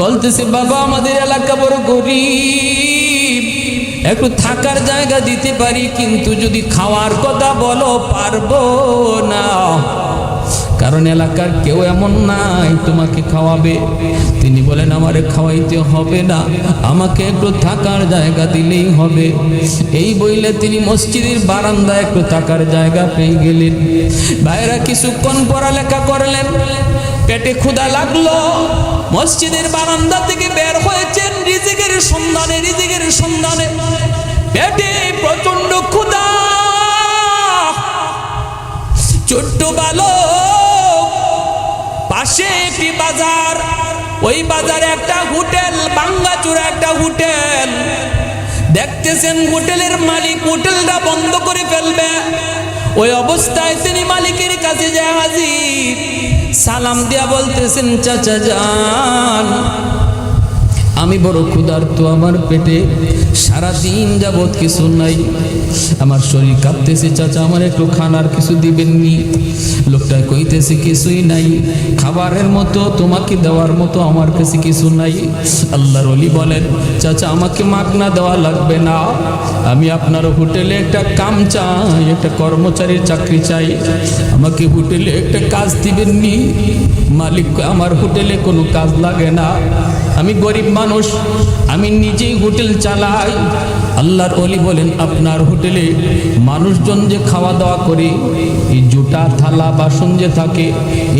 বলতেছে, বাবা, আমাদের এলাকা বড় গরিব। একটু থাকার জায়গা দিতে পারি, কিন্তু যদি খাওয়ার কথা বলো, পারব না। কারণ এলাকার কেউ এমন নাই, তোমাকে খাওয়াবে। তিনি বলেন, আমারে খাওয়াইতে হবে না। আমাকে একটু থাকার জায়গা দিলেই হবে। এই বইলে তিনি মসজিদের বারান্দায় একটু থাকার জায়গা পেয়ে গেলেন। ভাইরা কিছুক্ষণ পড়ালেখা করলেন। পেটে ক্ষুধা লাগল। মসজিদের বারান্দা থেকে বের হয়েছেন রিজিকের সন্ধানে রিজিকের সন্ধানে। পেটে প্রচণ্ড ক্ষুধা। ছোট্ট বালক, পাশে একটি বাজার। ওই বাজারে একটা হোটেল বাঙ্গাচুরা একটা হোটেল। দেখতেছেন হোটেলের মালিক, হোটেলটা বন্ধ করে ফেলবে। ওই অবস্থায় তিনি মালিকের কাছে যায় হাজির। সালাম দিয়া বলতেছেন চাচা যান। আমি বড় ক্ষুধার্ত, আমার পেটে সারা দিন যাবৎ কিছু নাই। আমার শরীর কাঁপতেছে, চাচা, আমার একটু খানার কিছু দিবেননি। লোকটা কইতেছে, কিছুই নাই। খাবারের মতো, তোমাকে দেওয়ার মতো আমার কাছে কিছু নাই। আল্লাহর অলি বলেন, চাচা, আমাকে মাগনা দেওয়া লাগবে না। আমি আপনার হোটেলে একটা কাম চাই, একটা কর্মচারীর চাকরি চাই। আমাকে হোটেলে একটা কাজ দিবেননি। মালিক, আমার হোটেলে কোনো কাজ লাগে না। আমি গরিব মানুষ, আমি নিজেই হোটেল চালাই। আল্লাহর অলি বলেন, আপনার হোটেলে মানুষজন যে খাওয়া দাওয়া করে, এই জুটা থালা বাসন যে থাকে,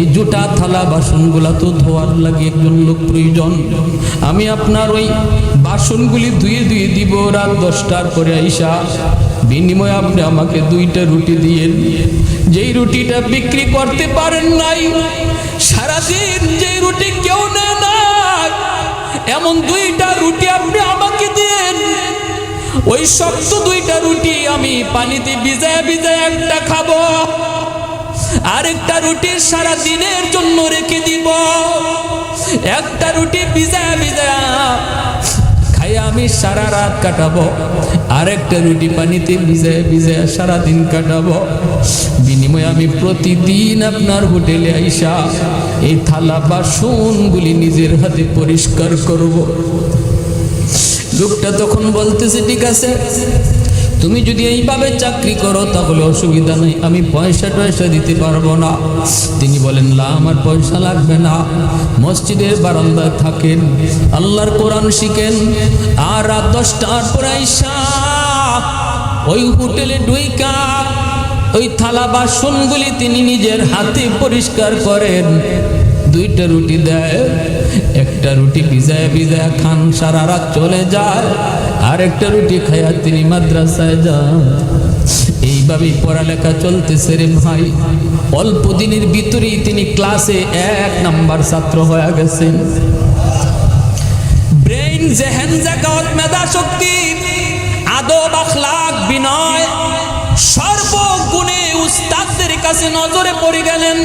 এই জুটা থালা বাসনগুলা তো ধোয়ার লাগে একজন লোক প্রয়োজন। আমি আপনার ওই বাসনগুলি ধুয়ে ধুয়ে দিব রাত দশটার পরে আইসা। বিনিময়ে আপনি আমাকে দুইটা রুটি দিয়েন। যেই রুটিটা বিক্রি করতে পারেন নাই, সারাদিন যেই রুটি কেউ নাই এমন দুইটা রুটি আপনি আমাকে দেন। ওই শক্ত দুইটা রুটি আমি পানিতে ভিজায় ভিজায় একটা খাব। আরেকটা রুটি সারা দিনের জন্য রেখে দিব। একটা রুটি ভিজায় ভিজায় খাই আমি সারা রাত কাটাবো। আরেকটা রুটি পানিতে ভিজে ভিজে সারা দিন কাটাবো। বিনিময়ে আমি প্রতিদিন আপনার হোটেলে আইসা এই থালা বাসনগুলি নিজের হাতে পরিষ্কার করব। লোকটা তখন বলতেছে, ঠিক আছে। তুমি যদি এইভাবে চাকরি করো, তাহলে অসুবিধা নেই। আমি পয়সা টয়সা দিতে পারব না। তিনি বলেন না আমার পয়সা লাগবে না। মসজিদের বারান্দায় থাকেন। আল্লাহর কোরআন শিখেন। আর রাত দশটার পর ওই হোটেলে ডুইকা ওই থালা বাসনগুলি তিনি নিজের হাতে পরিষ্কার করেন। দুইটা রুটি দেয়, একটা রুটি ভিজায় ভিজায় খান, সারা রাত চলে যায়। আর একটা রুটি খায়া তিনি মাদ্রাসায় যান। এইভাবেই পড়ালেখা চলতেছে রে ভাই। অল্প দিনের ভিতরেই তিনি ক্লাসে এক নাম্বার ছাত্র হয়ে গেছেন। ব্রেইন জেহেন জাকাত মেধা শক্তি আদব, আখলাক, বিনয়, সর্বগুণে উস্তাদদের কাছে নজরে পড়ে গেলেন।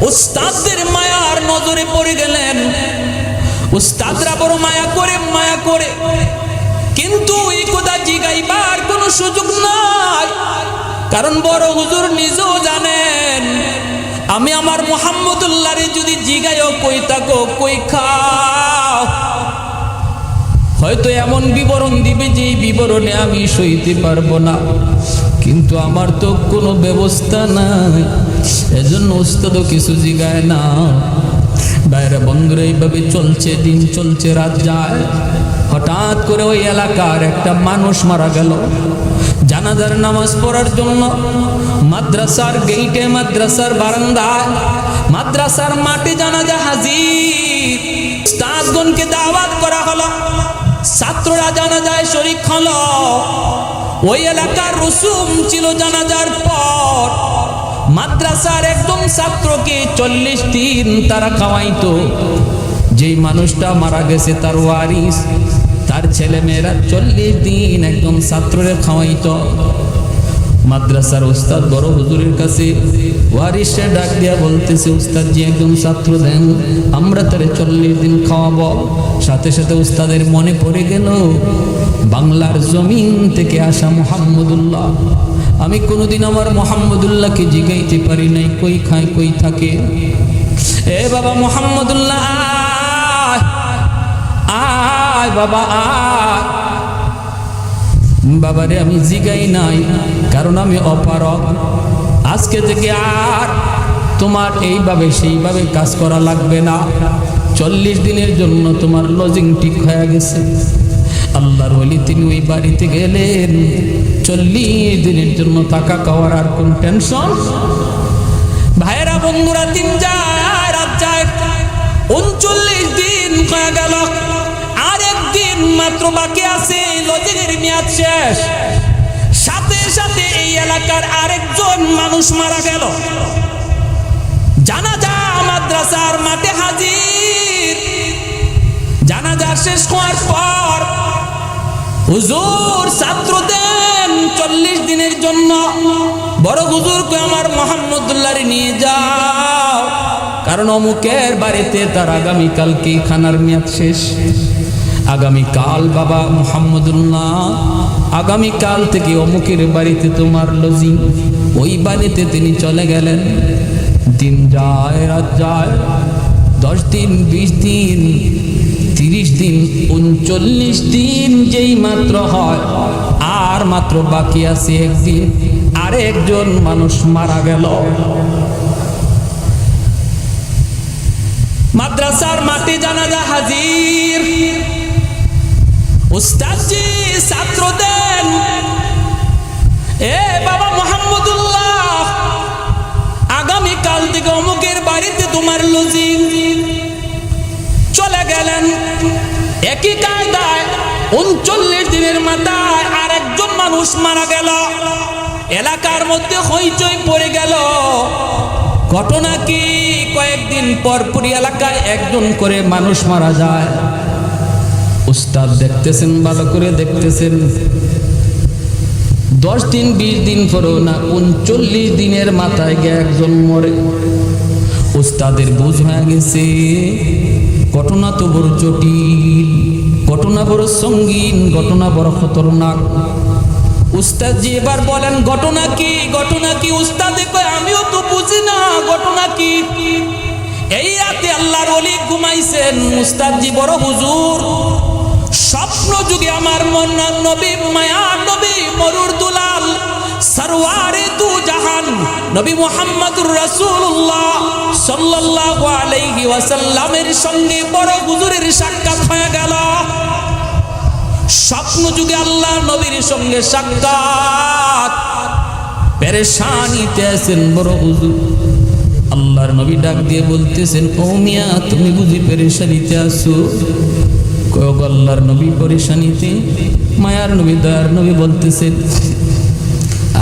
উস্তাদদের মায়ার নজরে পড়ে গেলেন। উস্তাদরা বড় মায়া করে মায়া করে। কিন্তু এই কথা জিগাইবার কোনো সুযোগ নাই। কারণ বড় হুজুর নিজেও জানেন, আমি আমার মোহাম্মদুল্লাহরে যদি জিগাইও কই তাকো কই খাও। হয়তো এমন বিবরণ দিবে যে বিবরণে আমি সইতে পারব না। কিন্তু আমার তো কোনো ব্যবস্থা নাই, এজন্য ওস্তাদও কিছু জিগায় না। বাইরে বন্ধুরা, এইভাবে চলছে, দিন চলছে, রাত যায়। হঠাৎ করে ওই এলাকার একটা মানুষ মারা গেল। জানাজার নামাজ পড়ার জন্য মাদ্রাসার গেইটে, মাদ্রাসার বারান্দায়, মাদ্রাসার মাঠে জানাজা হাজির। উস্তাদগণকে দাওয়াত করা হলো। ছাত্ররা জানা যায় শরিক হলো। ওই এলাকার রসুম ছিল জানাজার পর। মাদ্রাসার একদম ছাত্রকে চল্লিশ দিন তারা খাওয়াইতো। যেই মানুষটা মারা গেছে তার ওয়ারিস। তার ছেলে মেয়েরা চল্লিশ দিন একদম ছাত্ররে খাওয়াইতো। মাদ্রাসার উস্তাদ বড় হুজুরের কাছে ওয়ারিসে ডাক দিয়া বলতেছে উস্তাদ জি একজন ছাত্র দেন, আমরা তারে চল্লিশ দিন খাওয়াবো। সাথে সাথে উস্তাদের মনে পড়ে গেল, বাংলার জমিন থেকে আসা মোহাম্মদুল্লাহ। আমি কোনোদিন আমার মোহাম্মদুল্লাহকে জিগাইতে পারি নাই, কই খায়, কই থাকে? এ বাবা মোহাম্মদুল্লাহ। বাবা আর বাবারে, আমি জিগাই নাই, কারণ আমি অপারক আজকে থেকে আর তোমার এইভাবে, সেইভাবে কাজ করা লাগবে না। চল্লিশ দিনের জন্য তোমার লজিং ঠিক হয়ে গেছে। আল্লাহর বলি তিনি ওই বাড়িতে গেলেন। চল্লিশ দিনের জন্য থাকা খাওয়ার আর কোন টেনশন ভাইয়েরা, বন্ধুরা দিন যায়, রাত যায়। উনচল্লিশ দিন হয়ে গেল। মাত্র বাকি আছে লজিংয়ের মেয়াদ শেষ। সাথে সাথে এই এলাকার আরেকজন মানুষ মারা গেল। জানা জানাজা মাদ্রাসার মাঠে হাজির। জানাজা শেষ হওয়ার পর হুজুর ছাত্র দেন চল্লিশ দিনের জন্য। বড় হুজুরকে আমার মোহাম্মদুল্লাহ নিয়ে যাও। কারণ অমুকের বাড়িতে তার আগামীকালকে খানার মেয়াদ শেষ। আগামীকাল বাবা মোহাম্মদুল্লাহ, আগামীকাল থেকে অমুকের বাড়িতে তোমার লজি, ওই বাড়িতে তিনি চলে গেলেন। দিন যায়, রাত যায়, দশ দিন, বিশ দিন, তিরিশ দিন, উনচল্লিশ দিন যেই মাত্র হয়, আর মাত্র বাকি আছে একদিন, আরেকজন মানুষ মারা গেল। মাদ্রাসার মাঠে জানাজা হাজির। উস্তাদজি ছাত্র দেন এ বাবা মোহাম্মদুল্লাহ আগামী কাল থেকে অমুকের বাড়িতে তোমার লজিং চলে গেলেন। একই কায়দায় উনচল্লিশ দিনের মাথায় আর একজন মানুষ মারা গেল। এলাকার মধ্যে হইচই পড়ে গেল। ঘটনা কি? কয়েকদিন পর পরই এলাকায় একজন করে মানুষ মারা যায়। উস্তাদ দেখতেছেন, ভালো করে দেখতেছেন। দশ দিন, বিশ দিন পরেও না, উনচল্লিশ দিনের মাথায় গিয়ে একজন মরে। উস্তাদের বুঝ হয়ে গেছে, ঘটনা তো বড় জটিল, ঘটনা বড় সঙ্গীন, ঘটনা বড় খতরনাক। উস্তাদ জি এবার বলেন, ঘটনা কি? ঘটনা কি? উস্তাদে কয়, আমিও তো বুঝি না, ঘটনা কি? এই রাতে আল্লাহর অলি ঘুমাইছেন। উস্তাদ জি বড় হুজুর। স্বপ্ন যুগে আমার মন্নার নবী, মায়া নবী, মরুর দুলাল সরওয়ারে তু জাহান, নবী মুহাম্মদুর রাসূলুল্লাহ সাল্লাল্লাহু আলাইহি ওয়াসাল্লামের সঙ্গে বড় হুজুরের সাক্ষাৎ হয়ে গেল। স্বপ্ন যুগে আল্লাহ নবীর সঙ্গে সাক্ষাৎ। পেরেশানিতে আছেন বড় হুজুর। আল্লাহর নবী ডাক দিয়ে বলতেছেন, ও মিয়া, তুমি বুঝি পেরেশানিতে আসো কয়েক আল্লাহর নবী পরেশানিতে, মায়ার নবী, দয়ার নবী বলতেছে,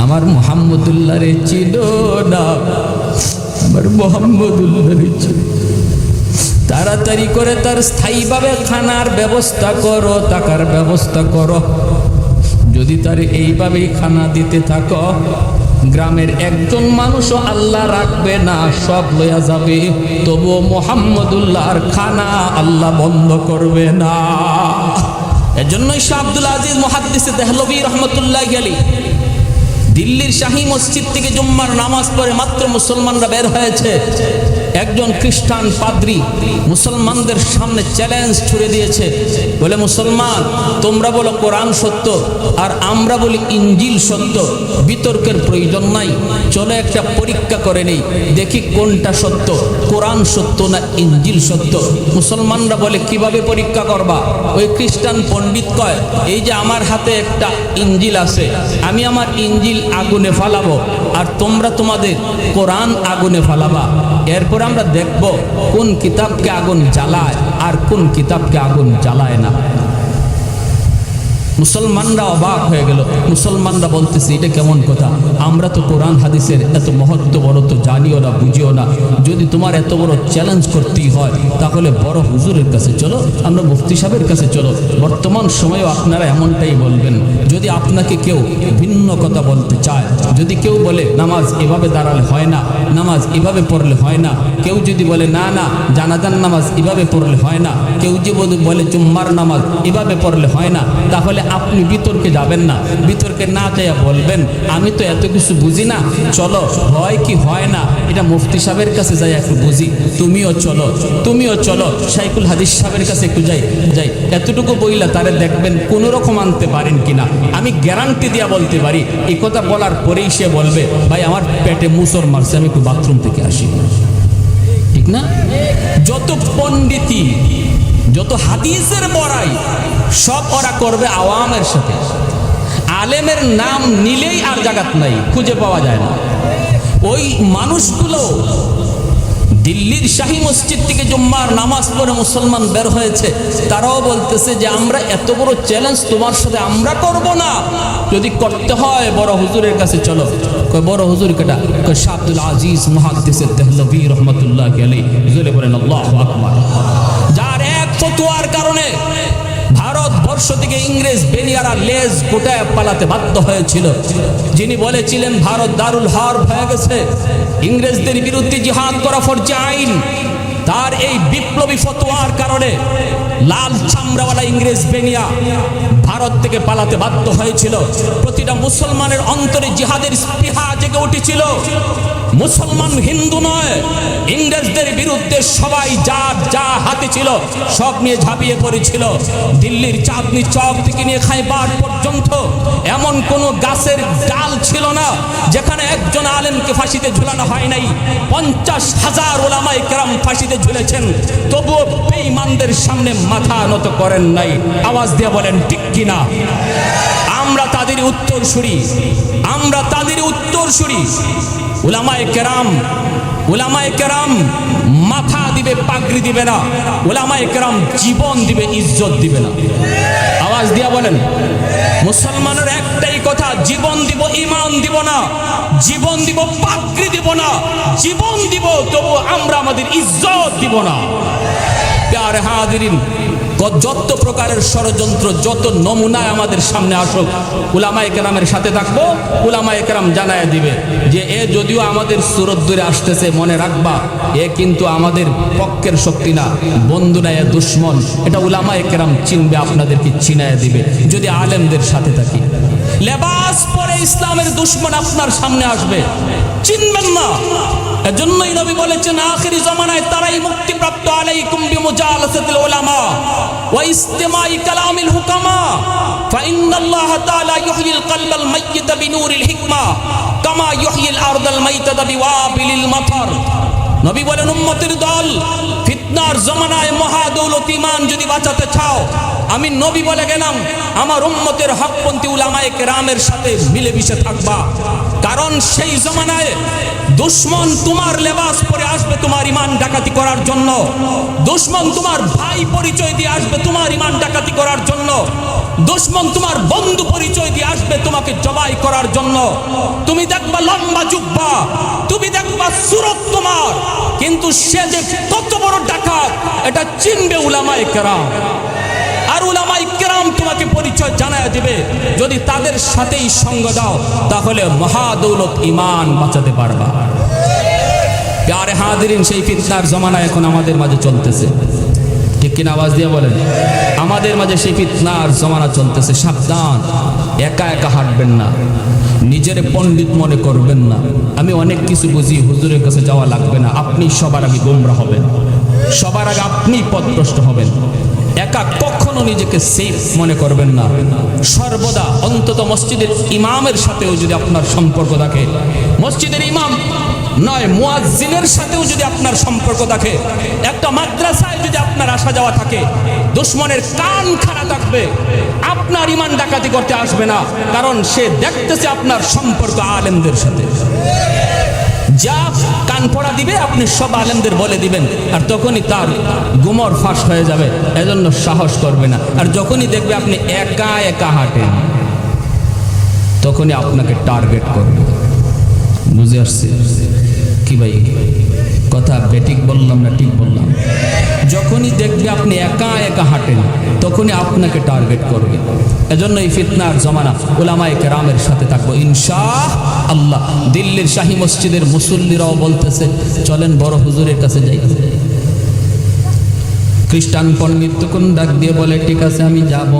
আমার মোহাম্মদুল্লাহ রে ছিল না। আমার মোহাম্মদুল্লাহ রে তাড়াতাড়ি করে তার স্থায়ীভাবে খানার ব্যবস্থা করো, টাকার ব্যবস্থা করো। যদি তার এইভাবেই খানা দিতে থাকো গ্রামের একজন মানুষও আল্লাহ রাখবে না, সব লয়া যাবে। তবুও মোহাম্মদুল্লাহর খানা আল্লাহ বন্ধ করবে না। এজন্যই শাহ আব্দুল আজিজ মহাদ্দিসে দেহলবী রহমতুল্লাহ গেলি দিল্লির শাহী মসজিদ থেকে জুম্মার নামাজ পড়ে মাত্র মুসলমানরা বের হয়েছে। একজন খ্রিস্টান পাদ্রি মুসলমানদের সামনে চ্যালেঞ্জ ছুড়ে দিয়েছে। বলে, মুসলমান, তোমরা বলো কোরআন সত্য আর আমরা বলি ইঞ্জিল সত্য। বিতর্কের প্রয়োজন নাই। চলে একটা পরীক্ষা করে নেই। দেখি কোনটা সত্য। কোরআন সত্য না ইঞ্জিল সত্য? মুসলমানরা বলে, কীভাবে পরীক্ষা করবা? ওই খ্রিস্টান পণ্ডিত কয়, এই যে আমার হাতে একটা ইঞ্জিল আছে, আমি আমার ইঞ্জিল আগুনে ফালাবো। আর তোমরা তোমাদের কোরআন আগুনে ফালাবা। এরপর আমরা দেখব কোন কিতাবকে আগুন জ্বালায় আর কোন কিতাবকে আগুন জ্বালায় না। মুসলমানরা অবাক হয়ে গেল। মুসলমানরা বলতেছে, এটা কেমন কথা? আমরা তো কোরআন, হাদিসের এত মহত্ব বড় তো জানিও না, বুঝিও না। যদি তোমার এত বড় চ্যালেঞ্জ করতেই হয়, তাহলে বড় হুজুরের কাছে চলো, আমরা মুফতি সাহেবের কাছে চলো। বর্তমান সময়েও আপনারা এমনটাই বলবেন। যদি আপনাকে কেউ ভিন্ন কথা বলতে চায়, যদি কেউ বলে, নামাজ এভাবে দাঁড়ালে হয় না, নামাজ এভাবে পড়লে হয় না। কেউ যদি বলে, না না জানাজান নামাজ এভাবে পড়লে হয় না। কেউ যদি বলে, জুম্মার নামাজ এভাবে পড়লে হয় না। তাহলে আপনি বিতর্কে যাবেন না। বিতর্কে না যাইয়া বলবেন, আমি তো এত কিছু বুঝি না। চলো, হয় কি হয় না, এটা মুফতি সাহেবের কাছে যাই একটু বুঝি। তুমিও চলো তুমিও চলো সাইকুল হাদিস সাহেবের কাছে একটু যাই যাই। এতটুকু বইলা তারে দেখবেন কোনো রকম আনতে পারেন কিনা। আমি গ্যারান্টি দিয়া বলতে পারি, এই কথা বলার পরেই সে বলবে, ভাই, আমার পেটে মুসর মারছে, আমি একটু বাথরুম থেকে আসি। ঠিক না? যত পণ্ডিতি যত হাদিসের বড়াই, সব ওরা করবে আওয়ামের সাথে। আলেমের নাম নিলেই আর জাগাত নাই, খুঁজে পাওয়া যায় না। ওই মানুষগুলো দিল্লির শাহী মসজিদ থেকে জুম্মার নামাজ পড়ে মুসলমান বের হয়েছে, তারাও বলতেছে যে আমরা এত বড় চ্যালেঞ্জ তোমার সাথে আমরা করব না। যদি করতে হয়, বড় হুজুরের কাছে চলো। কয়, বড় হুজুর কেটা? কয় আজিজ মুহাদ্দিসের দেহলভি রহমতুল্লাহ আলী হুজুরে বলেন, আল্লাহু আকবার। কারণে ভারতবর্ষ থেকে ইংরেজ বেনিয়ারা লেজ গোটায় পালাতে বাধ্য হয়েছিল। যিনি বলেছিলেন, ভারত দারুল হার্ব হয়ে গেছে। ইংরেজদের বিরুদ্ধে জিহাদ করা ফরজে আইন। তার এই বিপ্লবী ফতোয়ার কারণে লাল চামড়াওয়ালা ইংরেজ বেনিয়া ভারত থেকে পালাতে বাধ্য হয়েছিল। প্রতিটা মুসলমানের অন্তরে জিহাদের স্পৃহা জেগে উঠেছিল। মুসলমান হিন্দু নয়, ইংরেজদের বিরুদ্ধে সবাই যা যা হাতে ছিল সব নিয়ে ঝাঁপিয়ে পড়েছিল। দিল্লির চাঁদনি চক থেকে নিয়ে খাইবার পর্যন্ত এমন কোন গাছের ডাল ছিল না, যেখানে একজন আলেমকে ফাঁসিতে ঝুলানো হয় নাই। পঞ্চাশ হাজার ওলামাই কেরাম ফাঁসিতে ঝুলেছেন, তবুও বেঈমানদের সামনে মাথা নত করেন নাই। আওয়াজ দিয়ে বলেন, ঠিক কিনা? তাদের উত্তর সুরি আমরা তাদের উত্তর সুরি উলামায়ে কেরাম উলামায়ে কেরাম মাথা দিবে, পাগড়ি দিবে না। উলামায়ে কেরাম জীবন দিবে, ইজ্জত দিবে না। আওয়াজ দিয়া বলেন, মুসলমানের একটাই কথা, জীবন দিব ইমান দিব না। জীবন দিব, পাগড়ি দিব না। জীবন দিব, তবু আমরা আমাদের ইজ্জত দিব না। প্যারে হাদিরিন যত প্রকারের ষড়যন্ত্র, যত নমুনায় আমাদের সামনে আসুক, উলামায়ে কেরামের সাথে থাকব, উলামায়ে কেরাম জানায় দিবে যে, এ যদিও আমাদের সুরত দূরে আসতেছে, মনে রাখবা, এ কিন্তু আমাদের পক্ষের শক্তি না, বন্ধু না, এ দুশ্মন। এটা উলামায়ে কেরাম চিনবে, আপনাদেরকে চিনায় দিবে, যদি আলেমদের সাথে থাকি। লেবাস পরে ইসলামের দুশ্মন আপনার সামনে আসবে, চিনবেন না। এজন্যই নবী বলেছেন আখেরি জামানায় তারাই মুক্তি প্রাপ্ত আলাইকুম বিমুজালাসাতিল উলামা ওয়া ইসতিমাই কালামিল হুকামা ফা ইন্নাল্লাহ তাআলা ইউহয়িল কলবাল মাইয়িতা বিনুরিল হিকমা কামা ইউহয়িল আরদাল মাইতাতা বিওয়াবিলিল মাতার নবী বলেন উম্মতের দল ফিতনার জমানায় মহাদৌলত ইমান যদি বাঁচাতে চাও, আমি নবী বলে গেলাম, আমার উম্মতের হকপন্থী উলামায়ে কেরামের সাথে মিলেমিশে থাকবা। কারণ সেই জমানায় দুশ্মন তোমার লেবাস পরে আসবে তোমার ইমান ডাকাতি করার জন্য। দুশ্মন তোমার ভাই পরিচয় দিয়ে আসবে তোমার ইমান ডাকাতি করার জন্য। দুশ্মন তোমার বন্ধু পরিচয় দিয়ে আসবে তোমাকে জবাই করার জন্য। তুমি দেখবা লম্বা জুব্বা, তুমি দেখবা সুরত তোমার। কিন্তু সে যে কত বড় ডাকাত, এটা চিনবে উলামায়ে কেরাম। আর উলামাই কেরাম তোমাকে পরিচয় জানায় দিবে। যদি তাদের সাথেই সঙ্গ দাও, তাহলে মহাদৌলত ইমান বাঁচাতে পারবা। প্যারে হাদিরিন সেই ফিতনার জমানা এখন আমাদের মাঝে চলতেছে। ঠিক কিনা আওয়াজ দিয়ে বলেন। আমাদের মাঝে সেই ফিতনার জমানা চলতেছে, সাবধান। একা একা হাঁটবেন না। নিজের পণ্ডিত মনে করবেন না। আমি অনেক কিছু বুঝি, হুজুরের কাছে যাওয়া লাগবে না। আপনি সবার আগে গোমরা হবেন। সবার আগে আপনি পথভ্রষ্ট হবেন। একা কখনো নিজেকে সেফ মনে করবেন না। সর্বদা অন্তত মসজিদের ইমামের সাথেও যদি আপনার সম্পর্ক থাকে, মসজিদের ইমাম নয়, মুয়াজ্জিনের সাথেও যদি আপনার সম্পর্ক থাকে, একটা মাদ্রাসায় যদি আপনার আসা যাওয়া থাকে, দুশ্মনের কান খাড়া থাকবে, আপনার ইমান ডাকাতি করতে আসবে না, কারণ সে দেখতেছে আপনার সম্পর্ক আলেমদের সাথে। যা কান পড়া দিবে, আপনি সব আলেমদের বলে দিবেন, আর তখনই তার গুমর ফাঁস হয়ে যাবে, এজন্য সাহস করবে না। আর যখনই দেখবে আপনি একা একা হাঁটেন, তখনই আপনাকে টার্গেট করবে। বুঝে আসছে। কি ভাই? কথা বেঠিক বললাম না ঠিক বললাম? যখনই দেখবে আপনি একা একা হাঁটেন, তখনই আপনাকে টার্গেট করবে। এজন্য এই ফিতনার জমানা ওলামায়ে কেরামের সাথে থাকব। ইনশা আল্লাহ দিল্লির শাহী মসজিদের মুসল্লিরাও বলতেছে, চলেন বড় হুজুরের কাছে যাই। খ্রিস্টান পণ্ডিত তখন ডাক দিয়ে বলে, ঠিক আছে, আমি যাব।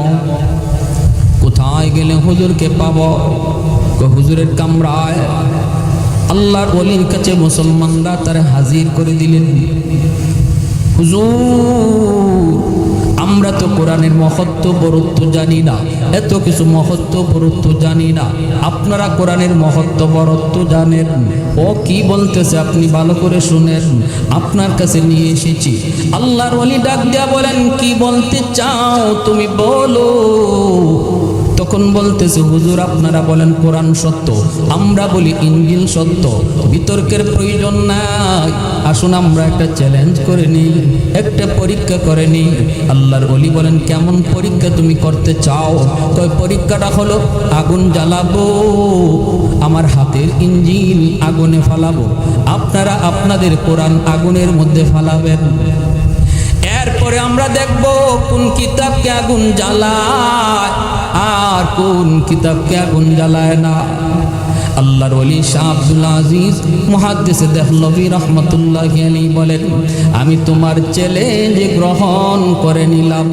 কোথায় গেলে হুজুরকে পাব? হুজুরের কামরায়। আল্লাহর অলির কাছে মুসলমানরা তারা হাজির করে দিলেন। আমরা তো কোরআনের মহত্ব বরত্ব জানি না, এত কিছু মহত্ব বরত্ব জানি না। আপনারা কোরআনের মহত্ব বরত্ব জানেন। ও কি বলতেছে আপনি ভালো করে শুনেন। আপনার কাছে নিয়ে এসেছি। আল্লাহর ওলি ডাক দিয়া বলেন, কি বলতে চাও তুমি বলো। তখন বলতেছে, হুজুর, আপনারা বলেন কোরআন সত্য, আমরা বলি ইঞ্জিল সত্য, বিতর্কের প্রয়োজন নাই। আসুন আমরা একটা চ্যালেঞ্জ করে নিই, একটা পরীক্ষা করে নিই। আল্লাহর অলি বলেন, কেমন পরীক্ষা তুমি করতে চাও? কয় পরীক্ষাটা হলো, আগুন জ্বালাবো, আমার হাতের ইঞ্জিল আগুনে ফালাবো। আপনারা আপনাদের কোরআন আগুনের মধ্যে ফালাবেন। এরপরে আমরা দেখব কোন কিতাবকে আগুন জ্বালায় আর কোন কিতাবকে আগুন জ্বালায় না। আল্লাহর ওলি শাহ আব্দুল আজিজ মুহাদ্দিস দেহলভি রহমতুল্লাহ আলী বলেন, আমি তোমার চ্যালেঞ্জ গ্রহণ করে নিলাম।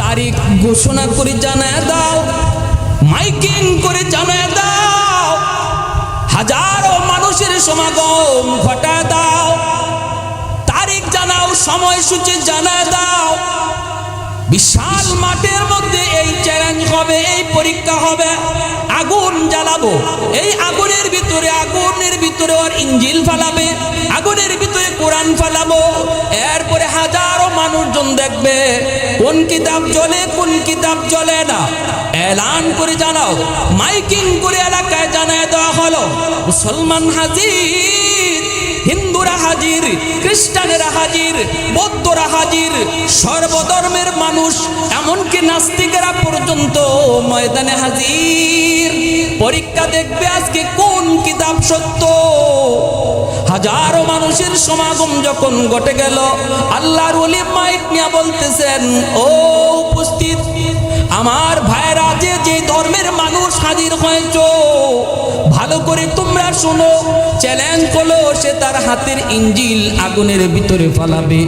তারিখ ঘোষণা করে জানায় দাও, মাইকিং করে জানায় দাও, হাজারো মানুষের সমাগম ঘটায় দাও। সময়সূচি জানা দাও। বিশাল মাঠের মধ্যে এই চ্যালেঞ্জ হবে, এই পরীক্ষা হবে। আগুন জ্বালাবো। এই আগুনের ভিতরে আগুনের ভিতরে ওর ইঞ্জিল ফালাবে, আগুনের ভিতরে কোরআন ফালাবো। এরপরে হাজারো মানুষজন দেখবে, কোন কিতাব জ্বলে, কোন কিতাব জ্বলে না। এলান করে জানাও, মাইকিং করে এলাকায় জানায় দেওয়া হলো, মুসলমান হাজির। হিন্দুরা হাজির, খ্রিস্টানেরা হাজির, বৌদ্ধরা হাজির, সর্বধর্মের মানুষ, এমনকি নাস্তিকেরা পর্যন্ত ময়দানে হাজির। পরীক্ষা দেখবে আজকে কোন কিতাব সত্য? হাজারো মানুষের সমাগম যখন ঘটে গেল, আল্লাহর ওলি বলতেছেন, ও উপস্থিত, আমার ভাইরা যে যে ধর্মের মানুষ হাজির হয়েছ শোনো চ্যালেঞ্জ করল, সে তার হাতের ইঞ্জিল আগুনের ভিতরে ফালাবে।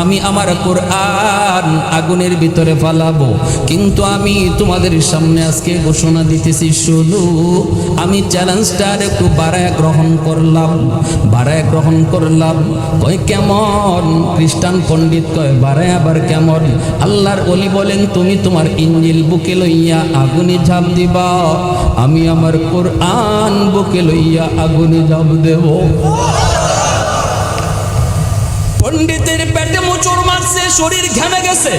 আমি আমার কোরআন আগুনের ভিতরে ফালাবো। কিন্তু আমি তোমাদের সামনে আজকে ঘোষণা দিতেছি শুধু আমি চ্যালেঞ্জটা একটু বাড়ায় গ্রহণ করলাম। বাড়ায় গ্রহণ করলাম। কয়, কেমন? খ্রিস্টান পণ্ডিত কয়, বাড়ায় আবার কেমন? আল্লাহর অলি বলেন, তুমি তোমার ইঞ্জিল বুকে লইয়া আগুনে ঝাঁপ দিবা। আমি আমার কোরআন বুকে লইয়া আগুনে ঝাঁপ দেব। পণ্ডিতের পেটে মোচড় মারছে, শরীর ঘেমে গেছে।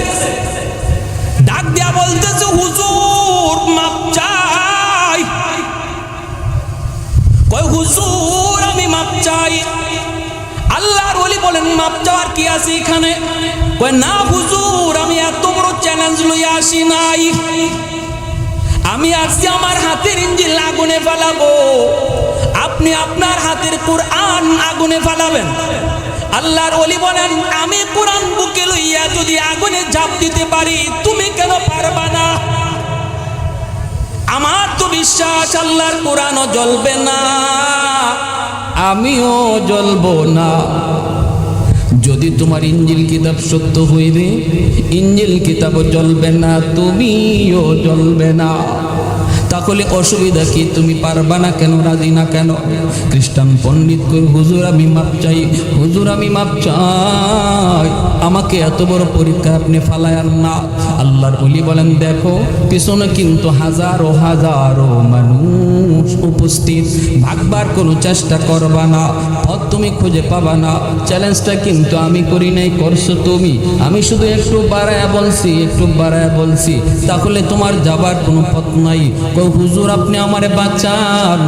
ডাক দিয়া বলতেছে, হুজুর, মাপ চাই। কয়, হুজুর, আমি মাপ চাই। আল্লাহর ওলি বলেন, মাপ চাওয়ার কি আছে এখানে? কয়, না হুজুর, আমি এত বড় চ্যালেঞ্জ লইয়া আসি নাই। আমি আসছি আমার হাতের ইঞ্জিন আগুনে ফালাবো। আপনি আপনার হাতের কোরআন আগুনে ফালাবেন। আল্লাহর ওলি বলেন, আমি কোরআন বুকে লইয়া যদি আগুনে ঝাঁপ দিতে পারি, তুমি কেন পারবা না? আমার তো বিশ্বাস, আল্লাহর কোরআনও জ্বলবে না। আমিও জ্বলবো না। যদি তোমার ইঞ্জিল কিতাব সত্য হইবে, ইঞ্জিল কিতাব জ্বলবে না, তুমিও জ্বলবে না। তাহলে অসুবিধা কি? তুমি পারবা না কেন? রাজি না কেন? খ্রিস্টান পণ্ডিত কই, হুজুর, আমি মাপ চাই। হুজুর, আমি মাপ চাই। আমাকে এত বড় পরীক্ষা আপনি ফালায়ার না। আল্লাহর অলি বলেন, দেখো, পিছনে কিন্তু হাজারো হাজারো মানুষ উপস্থিত। ভাগবার কোনো চেষ্টা করবা না। পথ তুমি খুঁজে পাবা না। চ্যালেঞ্জটা কিন্তু আমি করি নাই, করছ তুমি। আমি শুধু একটু বাড়ায় বলছি, একটু বাড়ায় বলছি। তাহলে তোমার যাবার কোনো পথ নাই। কই হুজুর, আপনি আমারে বাঁচান।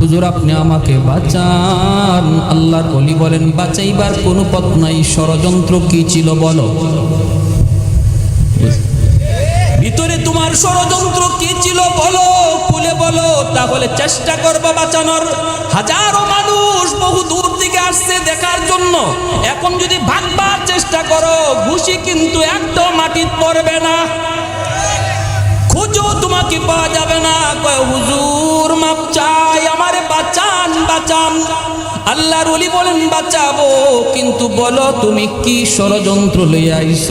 হুজুর, আপনি আমাকে বাঁচান। আল্লাহর অলি বলেন, বাঁচাইবার কোনো পথ নাই, ষড়যন্ত্র কি ছিল বলো? ভিতরে তোমার ষড়যন্ত্র কি ছিল বলো? খুলে বলো, তাহলে চেষ্টা করব বাঁচানোর। হাজারো মানুষ বহু দূর থেকে আসছে দেখার জন্য। এখন যদি ভাগবার চেষ্টা করো, ঘুষি কিন্তু একদম মাটির পড়বে না। খুঁজো তোমাকে পাওয়া যাবে না। কয়, হুজুর, মাপ চাই, আমারে বাঁচান বাঁচান। আল্লাহর ওলি বলেন, বাঁচাবো। কিন্তু বলো, তুমি কি ষড়যন্ত্র লইয়া আইস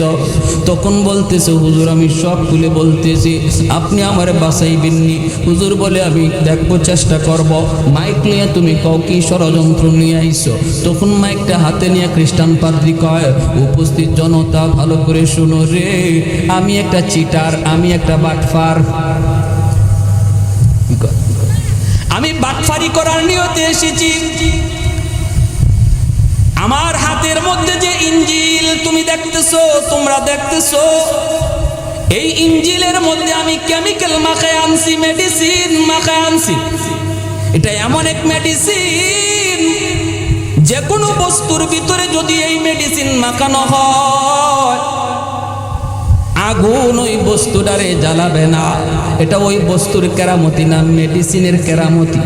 তখন বলতেছে, হুজুর, আমি সব তুলে বলতেছি, আপনি আমার বাঁচাইবেননি। হুজুর বলে, আমি দেখব, চেষ্টা করব। মাইক নিয়ে তুমি কও, কি ষড়যন্ত্র নিয়ে আইস তখন মাইকটা হাতে নিয়ে খ্রিস্টান পাদ্রি কয়, উপস্থিত জনতা, ভালো করে শুনো রে। আমি একটা চিটার, আমি একটা বাটফার। আমি বাটফারি করার নিয়তে এসেছি। আমার হাতের মধ্যে যে ইঞ্জিল তুমি দেখতেছো, তোমরা দেখতেছো। এই ইঞ্জিলের মধ্যে আমি কেমিক্যাল মাখায় আনছি, মেডিসিন মাখায় আনছি। এটা এমন এক মেডিসিন যে কোনো বস্তুর ভিতরে যদি এই মেডিসিন মাখানো হয় আগুন ওই বস্তুটারে জ্বালাবে না। এটা ওই বস্তুর কেরামতি না, মেডিসিনের কেরামতি।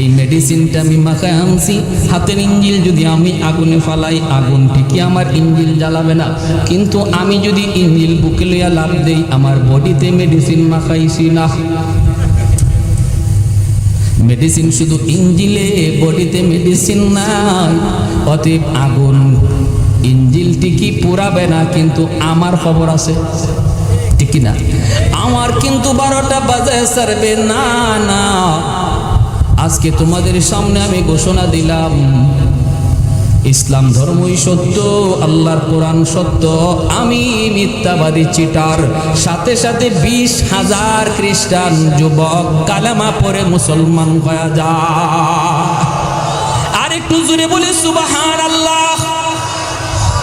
এই মেডিসিনটা আমি মাখায় আনছি, হাতের ইঞ্জিল যদি আমি আগুনে ফালাই, আগুন ঠিকই আমার ইঞ্জিল জ্বালাবে না। কিন্তু আমি যদি ইঞ্জিল বুকে লইয়া লাভ দেই, আমার বডিতে মেডিসিন মাখাইছি না। মেডিসিন শুধু ইঞ্জিলে, বডিতে মেডিসিন নাই, অতএব আগুন ইঞ্জিলটি কি পুরাবে না, কিন্তু আমার খবর আছে। ঠিক না আমার কিন্তু বারোটা বাজে, সারবে না না। আজকে তোমাদের সামনে আমি ঘোষণা দিলাম। ইসলাম ধর্মই সত্য, আল্লাহর কোরআন সত্য। আমি মিথ্যাবাদী চিটার, সাথে সাথে বিশ হাজার খ্রিস্টান যুবক কালামা পরে মুসলমান হয়ে যায় আর একটু জুড়ে বলে সুবাহান আল্লাহ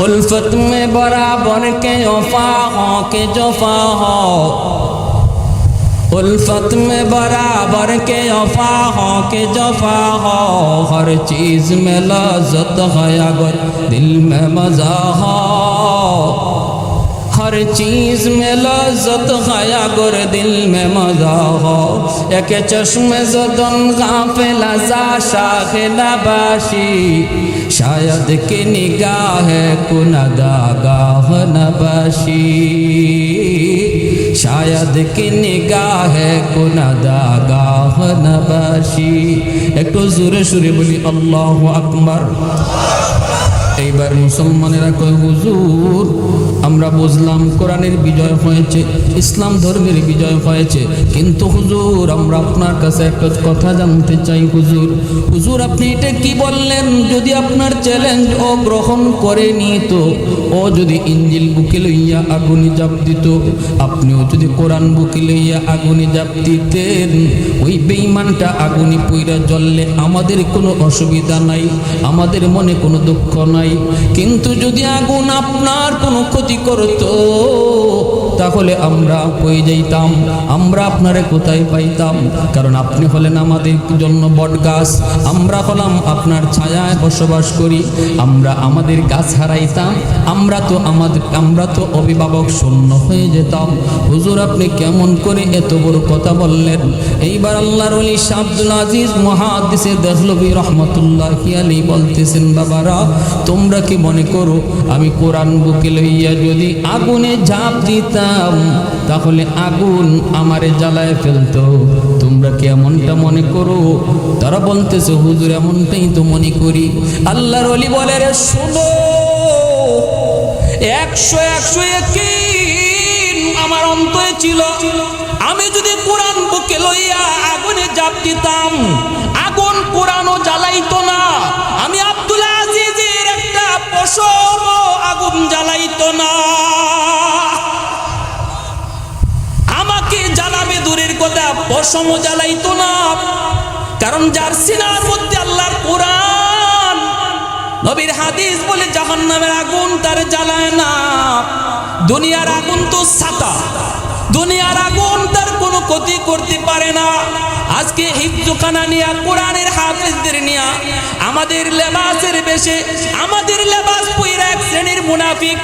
الفت میں برابر کے وفا ہو کے جوفا ہو الفت میں برابر کے وفا ہو کے جفا ہو ہر چیز میں لذت ہے اگر دل میں مزہ ہو हर चीज में लज्जत है अगर दिल में मजा हो एक चश्म जदन गाफिल जा शाख नबाशी शायद कि निगाह कुनदा गाह नबाशी शायद कि निगाह कुनदा गाह नबाशी একটু জোরে সুরে বলি আল্লাহ আকবার এইবার মুসলমানেরা কয় হুজুর আমরা বুঝলাম কোরআনের বিজয় হয়েছে, ইসলাম ধর্মের বিজয় হয়েছে। কিন্তু হুজুর, আমরা আপনার কাছে একটা কথা জানতে চাই হুজুর। হুজুর, আপনি এটা কি বললেন? যদি আপনার চ্যালেঞ্জ ও গ্রহণ করে নিত, ও যদি ইঞ্জিল বুকে লইয়া আগুনে জাপ দিত, আপনিও যদি কোরআন বুকে লইয়া আগুনে জাপ দিতেন, ওই বেইমানটা আগুনে পুইরা জ্বললে আমাদের কোনো অসুবিধা নাই, আমাদের মনে কোনো দুঃখ নাই। কিন্তু যদি আগুন আপনার কোনো ক্ষতি করতো। তাহলে আমরা হয়ে যাইতাম? আমরা আপনারে কোথায় পাইতাম? কারণ আপনি হলেন আমাদের জন্য বট গাছ। আমরা হলাম আপনার ছায়ায় বসবাস করি। আমরা আমাদের গাছ হারাইতাম। আমরা তো আমাদের আমরা তো অভিভাবক শূন্য হয়ে যেতাম। হুজুর, আপনি কেমন করে এত বড় কথা বললেন? এইবার আল্লাহর অলি শাহ আব্দুল আজিজ মহাদিসে দেহলবি রহমতুল্লাহ আলী বলতেছেন, বাবারা, তোমরা কি মনে করো, আমি কোরআন বুকে লইয়া যদি আগুনে ঝাঁপ দিতাম তাহলে আগুন আমারে জ্বালায় ফেলতো। তোমরা কি এমনটা মনে করো? তারা বলতেছে, হুজুর, এমনটাই তো মনে করি। আল্লাহর অলি বলে, রে, শোনো, একশো একশো একিন আমার অন্তরে ছিল। আমি যদি কোরআন বুকে লইয়া আগুনে জাপ দিতাম, আগুন কোরআনও জ্বালাইতো না। আমি আব্দুল আজিজের একটা পশম আগুন জ্বালাইতো না। দূরের কথা পশম জ্বালাইতো না। কারণ যার সিনার মধ্যে আল্লাহর কোরআন, নবীর হাদিস বলে জাহান্নামের আগুন তার জ্বালায় না। দুনিয়ার আগুন তো সাতা দুনিয়ার আগুন তার কোনো ক্ষতি করতে পারে না। আজকে হিফজুখানা নিয়া, কোরআনের হাফিজদের নিয়া, আমাদের লেবাসের বেশে, আমাদের লেবাস পইরা এক শ্রেণির মুনাফিক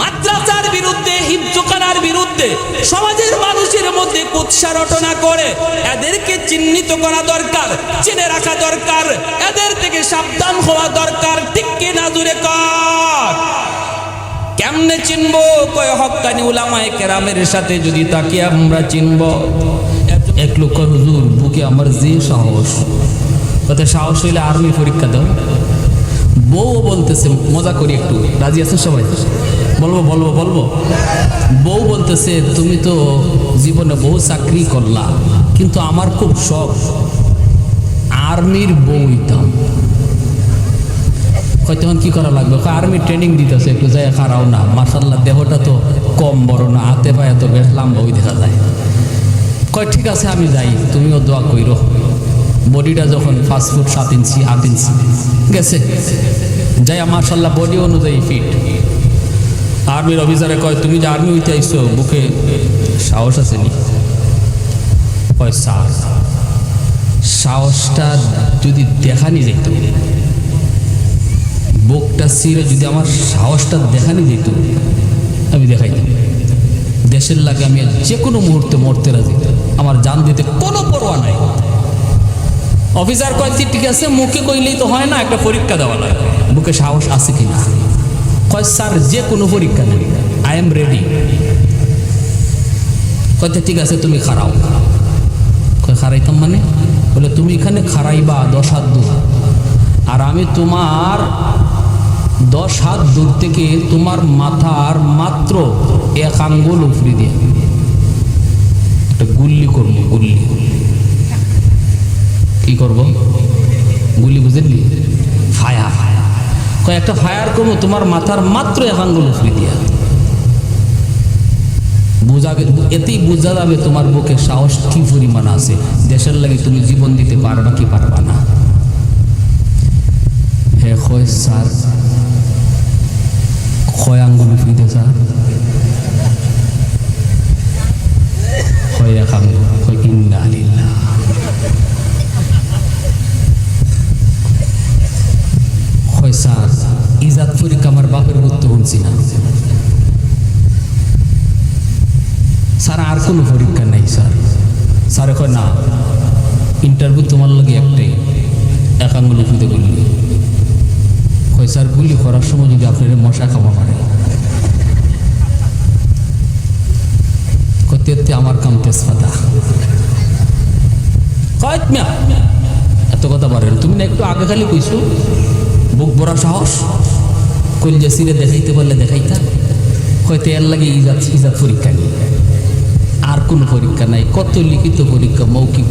মাদ্রাসার বিরুদ্ধে হিফজুখানার বিরুদ্ধে সমাজের মানুষের মধ্যে কুৎসা রটনা করে, এদেরকে চিহ্নিত করা দরকার, চিনে রাখা দরকার, এদের থেকে সাবধান হওয়া দরকার। ঠিক কিনা দূরে কর কেমনে চিনব? কয় হক্কানি উলামায়ে কেরামের সাথে যদি তাকে আমরা চিনব? এক লক্ষ হুজুর, বুকে আমার যে সাহস। তাতে সাহস হইলে আর্মি পরীক্ষা দাও। বউ বলতেছে, মজা করি একটু। রাজি আছো সবাই? বলব বলব বলব। বউ বলতেছে, তুমি তো জীবনে বহু চাকরি করলা, কিন্তু আমার খুব শখ। আর্মির বউ হইতাম কয়, তখন কি করা লাগবে? আর্মি ট্রেনিং দিতেছে, একটু যাই খারাও না। মার্শাল্লাহ দেহটা তো কম বড় না, হাতে পায়ে তো বেশ লাম্বা ওই দেখা যায়। কয়, ঠিক আছে, আমি যাই, তুমিও দোয়া কইরো। বডিটা যখন ফাস্ট ফুড সাত ইঞ্চি, আট ইঞ্চি গেছে। যাই মার্শাল্লাহ বডি অনুযায়ী ফিট আর্মির অফিসারে কয়, তুমি যে আর্মি হইতে আইসো বুকে সাহস আছে নি? কয় সাহস সাহসটা যদি দেখানি যেত বুকটা সিরে যদি আমার সাহসটা দেখানি দিত, আমি দেখাইতাম। দেশের লাগে আমি যে কোনো মুহূর্তে মরতে রাজি। আমার জান দিতে কোনো পরোয়া নাই। অফিসার কয়েকটি ঠিক আছে, মুখে কইলেই তো হয় না, একটা পরীক্ষা দেওয়া লাগে। বুকে সাহস আছে কি না? কয়, স্যার, যে কোনো পরীক্ষা নেই আই এম রেডি। কয়তে ঠিক আছে, তুমি খারাও। কয়, খারাইতাম মানে? বলে, তুমি এখানে খারাইবা, দশ হাত দূর। আর আমি তোমার দশ হাত দূর থেকে তোমার মাথার মাত্র এক আঙ্গুল উপরি দিয়ে। একটা গুল্লি করব, গুল্লি। কি করব? গুলি বুঝলি ফায়ার। কয়েকটা ফায়ার করব, তোমার মাথার মাত্র এক আঙ্গুল উপরি দিয়া। বোঝা গে- এতেই বোঝা যাবে তোমার বুকে সাহস কি পরিমাণ আছে। দেশের লাগে তুমি জীবন দিতে পারবা কি পারবা না। হে কয় স্যার কয় আঙ্গুল ফিদে স্যার কয় এক ইজাত পরীক্ষা আমার বাপের মতো না স্যার আর কোনো পরীক্ষা নাই স্যার স্যার কয় না ইন্টারভিউ তোমার লাগে একটাই এক আঙ্গুল কয় স্যার গুলি করার সময় যদি আপনার মশা খাওয়া পারে করতে আমার কাম তেজপাতা। এত কথা পারেন তুমি না একটু আগে খালি কইছো, বুক বড় সাহস কইল সিরে দেখাইতে পারলে দেখাইতা। হয়তো এর লাগে ইজাত ইজাত পরীক্ষা নেই। আর কোনো পরীক্ষা নাই, কত লিখিত পরীক্ষা, মৌখিক